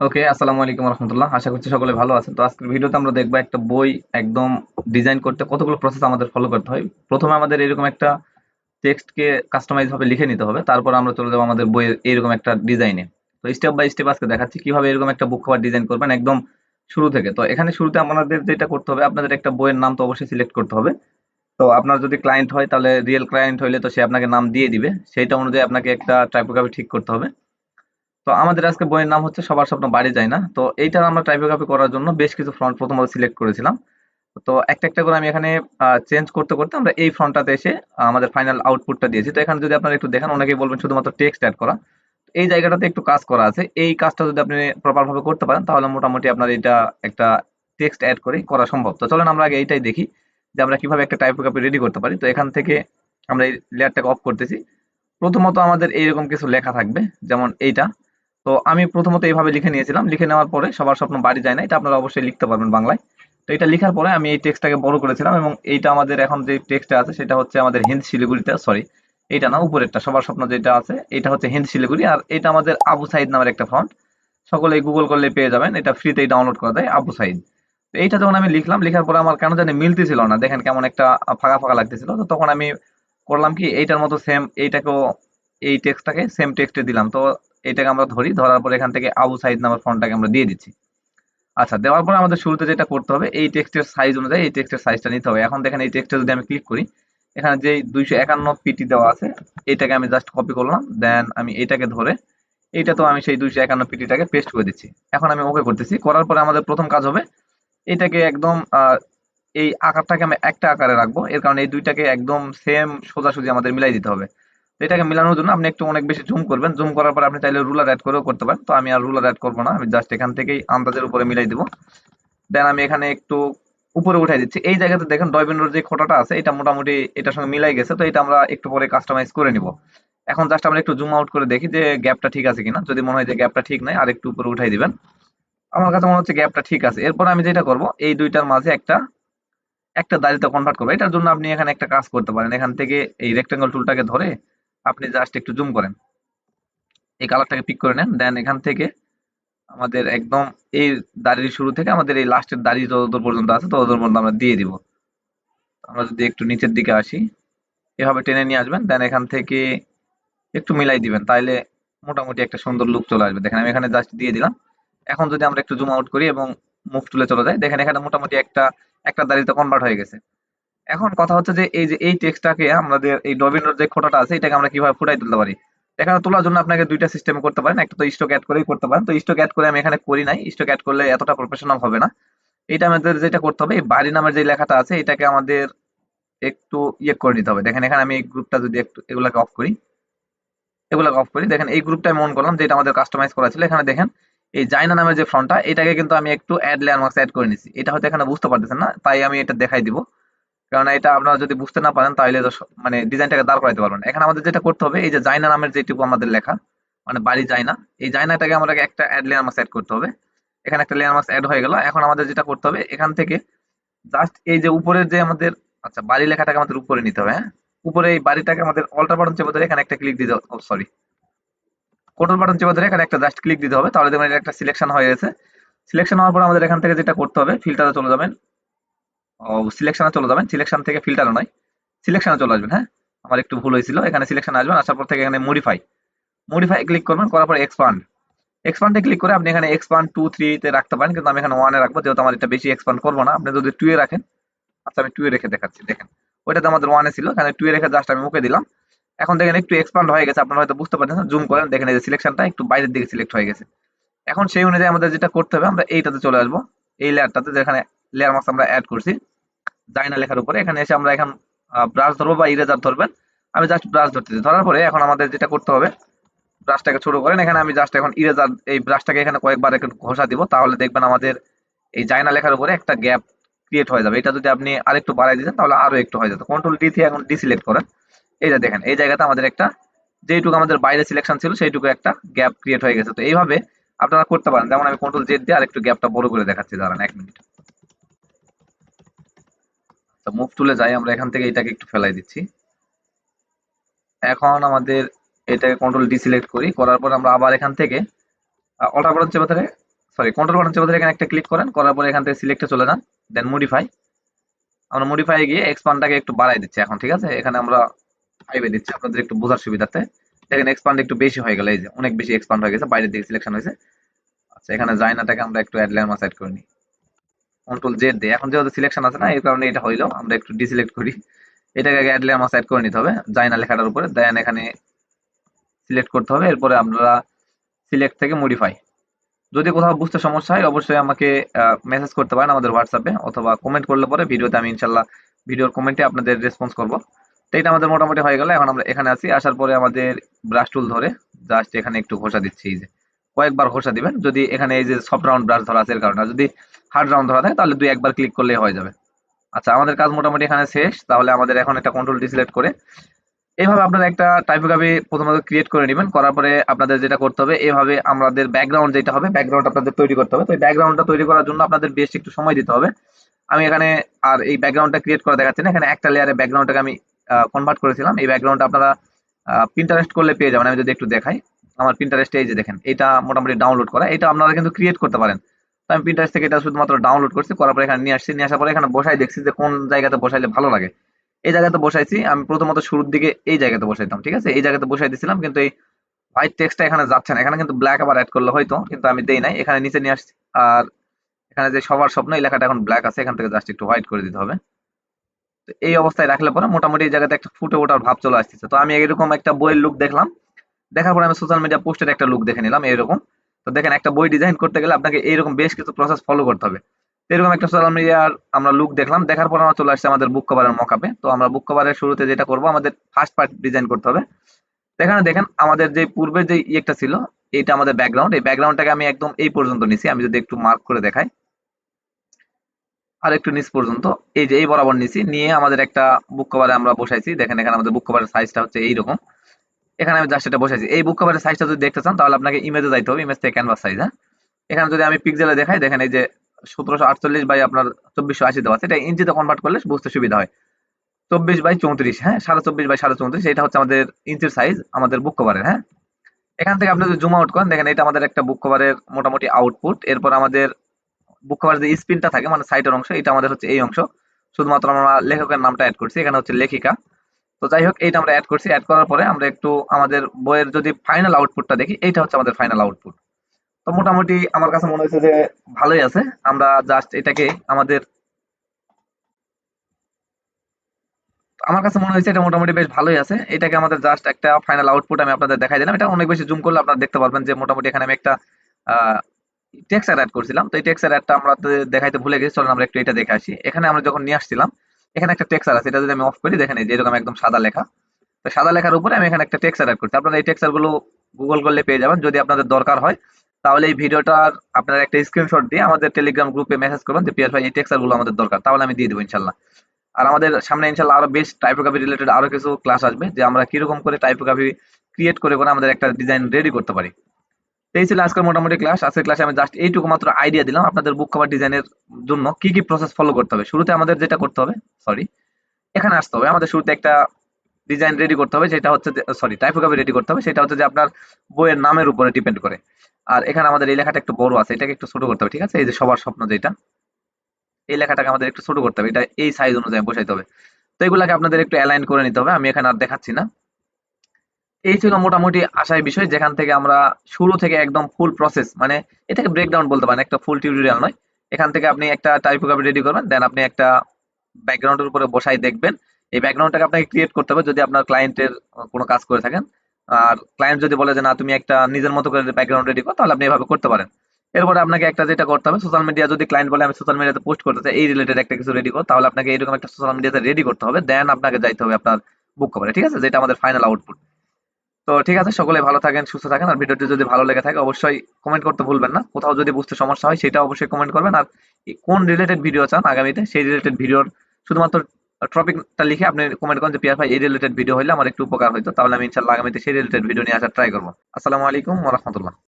ওকে, আসসালামু আলাইকুম রহমতুল্লাহ। আশা করছি সকলে ভালো আছেন। তো আজকের ভিডিওতে আমরা দেখব একটা বই একদম ডিজাইন করতে কতগুলো প্রসেস আমাদের ফলো করতে হয়। প্রথমে আমাদের এরকম একটা টেক্সটকে কাস্টমাইজ ভাবে লিখে নিতে হবে। তারপর আমরা চলে যাব আমাদের বইয়ের এরকম একটা ডিজাইনে তো স্টেপ বাই স্টেপ আজকে দেখাচ্ছি কীভাবে এরকম একটা বুক কভার ডিজাইন করবেন একদম শুরু থেকে। তো এখানে শুরুতে আপনাদের যেটা করতে হবে, আপনাদের একটা বইয়ের নাম তো অবশ্যই সিলেক্ট করতে হবে। তো আপনার যদি ক্লায়েন্ট হয়, তাহলে রিয়েল ক্লায়েন্ট হইলে তো সে আপনাকে নাম দিয়ে দিবে। সেইটা অনুযায়ী আপনাকে একটা টাইপোগ্রাফি ঠিক করতে হবে। তো আমাদের আজকে বইয়ের নাম হচ্ছে সবার স্বপ্ন বাড়ি যায় না। তো এইটা আমরা টাইপোগ্রাফি করার জন্য বেশ কিছু ফ্রন্ট প্রথমত সিলেক্ট করেছিলাম। তো একটা একটা করে আমি এখানে চেঞ্জ করতে করতে আমরা এই ফ্রন্টটাতে এসে আমাদের ফাইনাল আউটপুটটা দিয়েছি। তো এখানে যদি আপনারা একটু দেখেন, অনেকেই বলবেন শুধুমাত্র টেক্সট অ্যাড করা। এই জায়গাটাতে একটু কাজ করা আছে। এই কাজটা যদি আপনি প্রপার ভাবে করতে পারেন, তাহলে মোটামুটি আপনার এটা একটা টেক্সট অ্যাড করে করা সম্ভব। তো চলেন আমরা আগে এইটাই দেখি যে আমরা কীভাবে একটা টাইপোগ্রাফি রেডি করতে পারি। তো এখান থেকে আমরা এই লেয়ারটাকে অফ করতেছি। প্রথমত আমাদের এইরকম কিছু লেখা থাকবে, যেমন এইটা। তো আমি প্রথমত এইভাবে লিখে নিয়েছিলাম। লিখে নেওয়ার পরে সবার স্বপ্ন বাড়ি যায় না, এটা আপনারা অবশ্যই লিখতে পারবেন বাংলায়। তো এটা লেখার পরে আমি এই টেক্সটটাকে বড় করেছিলাম এবং এইটা আমাদের এখন যে টেক্সটটা আছে সেটা হচ্ছে আমাদের হিন্দ শিলিগুড়িতে সরি এইটা না, উপরেরটা, সবার স্বপ্ন যেটা আছে, এটা হচ্ছে হিন্দ শিলিগুড়ি আর এটা আমাদের আবু সাইদ নামের একটা ফন্ট সকলে গুগল করলে পেয়ে যাবেন, এটা ফ্রিতেই ডাউনলোড করা যায়, আবু সাইদ। তো এইটা যখন আমি লিখলাম, লেখার পরে আমার কেন জানি মিলতেছিল না, দেখেন কেমন একটা ফাঁকা ফাঁকা লাগতেছিল। তো তখন আমি করলাম কি, এইটার মতো সেম এইটাকেও এই টেক্সটটাকে সেম টেক্সটে দিলাম। তো এটাকে আমরা ধরি, ধরার পর এখান থেকে আবু সাইদ নামের ফন্টটাকে আমরা দিয়ে দিচ্ছি। আচ্ছা দেওয়ার পরে আমাদের শুরুতে যেটা করতে হবে, এই টেক্সটের সাইজ অনুযায়ী এই টেক্সটের সাইজটা নিতে হবে। এখন দেখেন এই টেক্সটে যদি আমি ক্লিক করি, এখানে যে দুইশো একান্ন পিটি দেওয়া আছে, এটাকে আমি জাস্ট কপি করলাম দেন আমি এটাকে ধরে, এইটা তো আমি সেই দুইশো একান্ন পিটিটাকে পেস্ট করে দিচ্ছি। এখন আমি ওকে করতেছি। করার পরে আমাদের প্রথম কাজ হবে, এটাকে একদম এই আকারটাকে আমি একটা আকারে রাখব। এর কারণে এই দুইটাকে একদম সেম সোজাসুজি আমাদের মিলাই দিতে হবে। এটাকে মেলানোর জন্য আপনি একটু অনেক বেশি জুম করবেন। জুম করার পর আপনি চাইলে রুলার অ্যাড করেও করতে পারেন। তো আমি আর রুলার অ্যাড করব না, আমি জাস্ট এখান থেকেই আন্দাজের উপরে মিলাই দিব। দেন আমি এখানে একটু উপরে উঠাই দিচ্ছি। এই জায়গাতে দেখেন ডয়বিন্ডোর যে খোটাটা আছে, এটা মোটামুটি এটার সঙ্গে মিলাই গেছে, তো এটা আমরা একটু পরে কাস্টমাইজ করে নিব। এখন জাস্ট আমরা একটু জুম আউট করে দেখি যে গ্যাপটা ঠিক আছে কিনা। যদি মনে হয় যে গ্যাপটা ঠিক নাই আর একটু উপরে উঠাই দিবেন। আমার কাছে মনে হচ্ছে গ্যাপটা ঠিক আছে। এরপর আমি যেটা করব, এই দুইটার মাঝে একটা একটা দাড়িতে কনভার্ট করব। এটার জন্য আপনি এখানে একটা কাজ করতে পারেন। এখান থেকে এই রেক্টেঙ্গল টুলটাকে ধরে আপনি জাস্ট একটু জুম করেন। এই কালারটাকে পিক করে নেন দেন এখান থেকে আমাদের একদম এই দাড়ির শুরু থেকে আমাদের এই লাস্টের দাড়ি যতদূর পর্যন্ত আছে, ততদূর পর্যন্ত আমরা দিয়ে দিব। আমরা যদি একটু নিচের দিকে আসি, এভাবে টেনে নিয়ে আসবেন দেন এখান থেকে একটু মিলাই দিবেন, তাইলে মোটামুটি একটা সুন্দর লুক চলে আসবে। দেখেন, আমি এখানে জাস্ট দিয়ে দিলাম। এখন যদি আমরা একটু জুম আউট করি এবং মুখ তুলে চলে যাই, দেখেন এখানে মোটামুটি একটা একটা দাড়িতে কনভার্ট হয়ে গেছে। এখন কথা হচ্ছে যে এই যে, এই টেক্সটটাকে আমাদের এই ডবিনোর যে খোটাটা আছে, এটাকে আমরা কীভাবে ফুটাই তুলতে পারি? এখানে তোলার জন্য আপনাকে দুইটা সিস্টেম করতে পারেন। একটা তো স্টক অ্যাড করেই করতে পারেন। তো স্টক অ্যাড করে আমি এখানে করি নাই। স্টক অ্যাড করলে এতটা প্রফেশনাল হবে না। এটা আমাদের যেটা করতে হবে, এই বাড়ি নামের যে লেখাটা আছে, এটাকে আমাদের একটু ইয়ে করে নিতে হবে। দেখেন, এখানে আমি এই গ্রুপটা যদি একটু, এগুলাকে অফ করি। এগুলাকে অফ করি। দেখেন, এই গ্রুপটা আমি মন করলাম যে এটা আমাদের কাস্টমাইজ করা ছিল। এখানে দেখেন, এই জাইনা নামের যে ফ্রন্টটা এটাকে কিন্তু আমি একটু অ্যাড লেয়ার মার্কস অ্যাড করে নিছি। এটা হয়তো এখানে বুঝতে পারতেছেন না, তাই আমি এটা দেখাই দিব। কারণ এটা আপনারা যদি বুঝতে না পারেন, তাহলে মানে ডিজাইনটাকে দাঁড় করাইতে পারবেন এখানে আমাদের যেটা করতে হবে, এই যে জাইনা নামের যেটুকু আমাদের লেখা মানে বাড়ি জাইনা, এই জাইনাটাকে আমাদেরকে একটা অ্যাড লেয়ার মার্কস অ্যাড করতে হবে। এখানে একটা লেয়ার মাস অ্যাড হয়ে গেল। এখন আমাদের যেটা করতে হবে, এখান থেকে জাস্ট এই যে উপরের যে আমাদের আচ্ছা বাড়ি লেখাটাকে আমাদের উপরে নিতে হবে হ্যাঁ? উপরে এই বাড়িটাকে আমাদের অল্টার বাটন চেপে ধরে এখানে একটা ক্লিক দিতে হবে সরি কন্ট্রোল বাটন চেপে ধরে এখানে একটা জাস্ট ক্লিক দিতে হবে। তাহলে দেখবেন একটা সিলেকশন হয়ে গেছে। সিলেকশন হওয়ার পর আমাদের এখান থেকে যেটা করতে হবে ফিল্টারে চলে যাবেন। সিলেকশনে চলে যাবেন। সিলেকশন থেকে ফিল্টারে নয় সিলেকশনে চলে আসবেন হ্যাঁ? আমার একটু ভুল হয়েছিল। এখানে সিলেকশন আসবেন, আসার পর থেকে এখানে মডিফাই মডিফাই ক্লিক করবেন, করার পর এক্সপান্ড এক্সপান্ডে ক্লিক করে আপনি এখানে এক্সপান্ড টু থ্রিতে রাখতে পারেন, কিন্তু আমি এখানে ওয়ানে রাখব, যেহেতু আমার এটা বেশি এক্সপান্ড করব না। আপনি যদি টু এ রাখেন আচ্ছা আমি টু এ রেখে দেখাচ্ছি, দেখেন। ওইটাতে আমাদের ওয়ানে ছিল, এখানে টু এ রেখে জাস্ট আমি মুখে দিলাম। এখন দেখেন একটু এক্সপান্ড হয়ে গেছে, আপনারা হয়তো বুঝতে পারছেন জুম করেন, দেখেন এই যে সিলেকশনটা একটু বাইরের দিকে সিলেক্ট হয়ে গেছে। এখন সেই অনুযায়ী আমাদের যেটা করতে হবে, আমরা এইটাতে চলে আসব, এই লেয়ারটাতে যেখানে লেয়ার মার্কস আমরা অ্যাড করছি। জাইনা লেখার উপরে। এখানে এসে আমরা এখন ব্রাশ ধরবো বা ইরেজার ধরবেন। আমি জাস্ট ব্রাশ ধরতেছি। ধরার পরে এখন আমাদের যেটা করতে হবে ব্রাশটাকে ছোট করেন। এখানে আমি জাস্ট এখন ইরেজার এই ব্রাশটাকে এখানে কয়েকবার একটু ঘষা দিব। তাহলে দেখবেন আমাদের এই জাইনা লেখার উপরে একটা গ্যাপ ক্রিয়েট হয়ে যাবে। এটা যদি আপনি আরেকটু বাড়াই দিতেন, তাহলে আরও একটু হয়ে যেত। কন্ট্রোল ডি থেকে এখন ডিসিলেক্ট করেন। এই যে দেখেন, এই জায়গাতে আমাদের একটা যেটুকু আমাদের বাইরে সিলেকশন ছিল, সেইটুকু একটা গ্যাপ ক্রিয়েট হয়ে গেছে। তো এইভাবে আপনারা করতে পারেন। যেমন আমি কন্ট্রোল জেড দিয়ে আর আরেকটু গ্যাপটা বড় করে দেখাচ্ছি। দাঁড়ান এক মিনিট তো মুভ টুলে যাই, আমরা এখান থেকে এটাকে একটু ফেলাই দিচ্ছি। এখন আমাদের এটাকে কন্ট্রোল ডি সিলেক্ট করি, করার পর আমরা আবার এখান থেকে অল্টার বাটন চেপে ধরে সরি কন্ট্রোল বাটন চেপে ধরে এখানে একটা ক্লিক করেন, করার পরে এখান থেকে সিলেক্টে চলে যান দেন মডিফাই আমরা মডিফাই গিয়ে এক্সপান্ডটাকে একটু বাড়াই দিচ্ছি এখন, ঠিক আছে? এখানে আমরা ফাইভে দিচ্ছি আপনাদের একটু বোঝার সুবিধাতে। দেখেন এক্সপান্ড একটু বেশি হয়ে গেল, এই যে অনেক বেশি এক্সপান্ড হয়ে গেছে, বাইরের দিকে সিলেকশন হয়েছে। আচ্ছা এখানে জাইনাটাকে আমরা একটু অ্যাড লেয়ার সাইড করে নিই। কন্ট্রোল জেড দিই এখন যেহেতু সিলেকশন আছে না, এই কারণে এটা হইল। আমরা একটু ডিসিলেক্ট করি। এটাকে আগে অ্যাড লেয়ার সাইড করে নিতে হবে, জাইনা লেখাটার উপরে। দেন এখানে সিলেক্ট করতে হবে। এরপরে আমরা সিলেক্ট থেকে মডিফাই যদি কোথাও বুঝতে সমস্যা হয়, অবশ্যই আমাকে মেসেজ করতে পারেন আমাদের হোয়াটসঅ্যাপে অথবা কমেন্ট করলে পরে ভিডিওতে আমি ইনশাল্লাহ ভিডিওর কমেন্টে আপনাদের রেসপন্স করব। তো এটা আমাদের মোটামুটি হয়ে গেল। এখন আমরা এখানে আছি। আসার পরে আমাদের ব্রাশ টুল ধরে জাস্ট এখানে একটু ঘষা দিচ্ছি। এই যে কয়েকবার ঘষা দিবেন। যদি এখানে এই যে সফট রাউন্ড ব্রাশ ধরা আছে এর কারণে। যদি হার্ড রাউন্ড ধরা থাকে, তাহলে দুই একবার ক্লিক করলেই হয়ে যাবে। আচ্ছা আমাদের কাজ মোটামুটি এখানে শেষ। তাহলে আমাদের এখন একটা কন্ট্রোল ডিসিলেক্ট করে এইভাবে আপনারা একটা টাইপোগ্রাফি প্রথমত ক্রিয়েট করে নেবেন। করার পরে আপনাদের যেটা করতে হবে, এভাবে আমাদের ব্যাকগ্রাউন্ড যেটা হবে ব্যাকগ্রাউন্ড আপনাদের তৈরি করতে হবে। তো ব্যাকগ্রাউন্ডটা তৈরি করার জন্য আপনাদের বেশ একটু সময় দিতে হবে। আমি এখানে আর এই ব্যাকগ্রাউন্ডটা ক্রিয়েট করা দেখাচ্ছি না। এখানে একটা লেয়ারে ব্যাকগ্রাউন্ডটাকে আমি কনভার্ট করেছিলাম। এই ব্যাকগ্রাউন্ডটা আপনারা প্রিন্টারেস্ট করলে পেয়ে যাবেন। আমি যদি একটু দেখাই, আমার প্রিন্টারেস্টে এই যে দেখেন, এটা মোটামুটি ডাউনলোড করা। এটা আপনারা কিন্তু ক্রিয়েট করতে পারেন। আমি প্রিন্টারেস্ট থেকে এটা শুধুমাত্র ডাউনলোড করছি, করার পরে এখানে নিয়ে আসছি, নিয়ে আসার পরে এখানে বসাই দেখছি যে কোন জায়গাতে বসাইলে ভালো লাগে। এই জায়গাতে বসাইছি, আমি প্রথমত শুরুর দিকে এই জায়গাতে বসাইতাম, ঠিক আছে? এই জায়গাতে বসাই দিছিলাম, কিন্তু এই হোয়াইট টেক্সটটা এখানে যাচ্ছে না। এখানে কিন্তু ব্ল্যাক আবার অ্যাড করলে হয়তো, কিন্তু আমি দেই নাই। এখানে নিচে নিয়ে আসছি, আর এখানে যে সবার স্বপ্ন, এই লেখাটা এখন ব্ল্যাক আছে, এখান থেকে জাস্ট একটু হোয়াইট করে দিতে হবে। তো এই অবস্থায় রাখলে পরে মোটামুটি এই জায়গাতে একটা ফুটে ওঠার ভাব চলে আসতেছে। তো আমি এরকম একটা বইয়ের লুক দেখলাম। দেখার পরে আমি সোশ্যাল মিডিয়া পোস্টের একটা লুক দেখে নিলাম এরকম তো দেখেন একটা বই ডিজাইন করতে গেলে আপনাকে এইরকম বেশ কিছু প্রসেস ফলো করতে হবে। এরকম একটা সোশ্যাল মিডিয়ার আমরা লুক দেখলাম, দেখার পর আমরা চলে আসছে আমাদের বুক কভারের মকাপে তো আমরা বুক কভারের শুরুতে যেটা করব, আমাদের ফার্স্ট পার্ট ডিজাইন করতে হবে। এখানে দেখেন আমাদের যে পূর্বে যে ইয়েটা ছিল এটা আমাদের ব্যাকগ্রাউন্ড এই ব্যাকগ্রাউন্ডটাকে আমি একদম এই পর্যন্ত নিছি, আমি যদি একটু মার্ক করে দেখাই। আর একটু নিচ পর্যন্ত, এই যে এই বরাবর নিছি, নিয়ে আমাদের একটা বুক কভারে আমরা বসাইছি। দেখেন এখানে আমাদের বুক কভারের সাইজটা হচ্ছে এইরকম। এখানে আমি জাস্ট এটা বসাইছি। এই বুক কভারের সাইজটা যদি দেখতে চান, তাহলে আপনাকে ইমেজে যাইতে হবে ইমেজ থেকে ক্যানভাস সাইজ হ্যাঁ? এখানে যদি আমি পিক্সেলে দেখাই, দেখেন এই যে সতেরোশো আটচল্লিশ বাই আপনার চব্বিশশো আশি দেওয়া এটা ইঞ্চিতে কনভার্ট করলে বুঝতে সুবিধা হয়। চব্বিশ বাই চৌত্রিশ হ্যাঁ সাড়ে চব্বিশ বাই সাড়ে চৌত্রিশ, এটা হচ্ছে আমাদের ইঞ্চির সাইজ আমাদের বুক কভারের হ্যাঁ? এখান থেকে আপনি যদি জুম আউট করেন, দেখেন এটা আমাদের একটা বুক কভারের মোটামুটি আউটপুট এরপর আমাদের বুক কভারের যে স্পিনটা থাকে মানে সাইডের অংশ, এটা আমাদের হচ্ছে এই অংশ। শুধুমাত্র আমরা লেখকের নামটা অ্যাড করছি, এখানে হচ্ছে লেখিকা। তো যাই হোক, এইটা আমরা অ্যাড করছি। অ্যাড করার পরে আমরা একটু আমাদের বইয়ের যদি ফাইনাল আউটপুটটা দেখি, এইটা হচ্ছে আমাদের ফাইনাল আউটপুট তো মোটামুটি আমার কাছে মনে হয়েছে যে ভালোই আছে। আমরা জাস্ট এটাকে আমাদের আমার কাছে মনে হয়েছে এটা মোটামুটি বেশ ভালোই আছে। এটাকে আমাদের জাস্ট একটা ফাইনাল আউটপুট আমি আপনাদের দেখাই দিলাম। এটা অনেক বেশি জুম করলে আপনারা দেখতে পারবেন যে মোটামুটি এখানে আমি একটা টেক্সচার অ্যাড করছিলাম। তো এই টেক্সচার অ্যাডটা আমরা দেখাইতে ভুলে গেছি। চলুন আমরা একটু এটা দেখে আসি। এখানে আমরা যখন নিয়ে আসছিলাম এখানে একটা টেক্সচার আছে, এটা যদি আমি অফ করি, দেখেন এই যে এরকম একদম সাদা লেখা। তো সাদা লেখার উপরে আমি এখানে একটা টেক্সচার অ্যাড করছি। আপনারা এই টেক্সচারগুলো গুগল করলে পেয়ে যাবেন। যদি আপনাদের দরকার হয়, তাহলে এই ভিডিওটার আপনারা একটা স্ক্রিনশট দিয়ে আমাদের টেলিগ্রাম গ্রুপে মেসেজ করবেন যে, পিয়ার ভাই, এই টেক্সচারগুলো আমাদের দরকার। তাহলে আমি দিয়ে দেবো, ইনশাল্লাহ। আর আমাদের সামনে ইনশাল্লাহ আরও বেশ টাইপোগ্রাফি রিলেটেড আরও কিছু ক্লাস আসবে, যে আমরা কীরকম করে টাইপোগ্রাফি ক্রিয়েট করে করে আমাদের একটা ডিজাইন রেডি করতে পারি। এই ছিল আজকের মোটামুটি ক্লাস আজকের ক্লাসে আমি জাস্ট এইটুকু মাত্র আইডিয়া দিলাম আপনাদের বুক কভার ডিজাইনের জন্য। কি কি প্রসেস ফলো করতে হবে? শুরুতে আমাদের যেটা করতে হবে সরি এখানে আসতে হবে। আমাদের শুরুতে একটা ডিজাইন রেডি করতে হবে, যেটা হচ্ছে সরি টাইপোগ্রাফি রেডি করতে হবে। সেটা হচ্ছে যে আপনার বইয়ের নামের উপরে ডিপেন্ড করে। আর এখানে আমাদের এই লেখাটা একটু বড় আছে, এটাকে একটু ছোট করতে হবে, ঠিক আছে? এই যে সবার স্বপ্ন যেটা, এই লেখাটাকে আমাদের একটু ছোট করতে হবে। এটা এই সাইজ অনুযায়ী বসাইতে হবে। তো এগুলাকে আপনাদের একটু অ্যালাইন করে নিতে হবে। আমি এখানে আর দেখাচ্ছি না। এই ছিল মোটামুটি আশায় বিষয়, যেখান থেকে আমরা শুরু থেকে একদম ফুল প্রসেস মানে এটাকে ব্রেকডাউন বলতে পারেন, একটা ফুল টিউটোরিয়াল নয়। এখান থেকে আপনি একটা টাইপোগ্রাফি রেডি করবেন দেন আপনি একটা ব্যাকগ্রাউন্ডের উপরে বসাই দেখবেন। এই ব্যাকগ্রাউন্ডটাকে আপনাকে ক্রিয়েট করতে হবে যদি আপনার ক্লায়েন্টের কোনো কাজ করে থাকেন। আর ক্লায়েন্ট যদি বলে যে, না, তুমি একটা নিজের মতো করে ব্যাকগ্রাউন্ড রেডি করো, তাহলে আপনি এভাবে করতে পারেন। এরপরে আপনাকে একটা যেটা করতে হবে সোশ্যাল মিডিয়া যদি ক্লায়েন্ট বলে, আমি সোশ্যাল মিডিয়াতে পোস্ট করতে চাই, এই রিলেটেড একটা কিছু রেডি করো, তাহলে আপনাকে এরকম একটা সোশ্যাল মিডিয়াতে রেডি করতে হবে দেন আপনাকে যাইতে হবে আপনার বুক কভারে ঠিক আছে? যেটা আমাদের ফাইনাল আউটপুট তো ঠিক আছে, সকলে ভালো থাকেন, সুস্থ থাকেন। আর ভিডিওটি যদি ভালো লেগে থাকে, অবশ্যই কমেন্ট করতে ভুলবেন না। কোথাও যদি বুঝতে সমস্যা হয় সেটা অবশ্যই কমেন্ট করবেন। আর কোন রিলেটেড ভিডিও চান আগামীতে, সেই রিলেটেড ভিডিওর শুধুমাত্র টপিকটা লিখে আপনি কমেন্ট করেন যে, পিয়ার ভাই, এই রিলেটেড ভিডিও হলে আমার একটু উপকার হইতো। তাহলে আমি ইনশাল্লাহ আগামীতে সেই রিলেটেড ভিডিও নিয়ে আসার ট্রাই করব। আসসালামু আলাইকুম ওরহমতুল্লাহ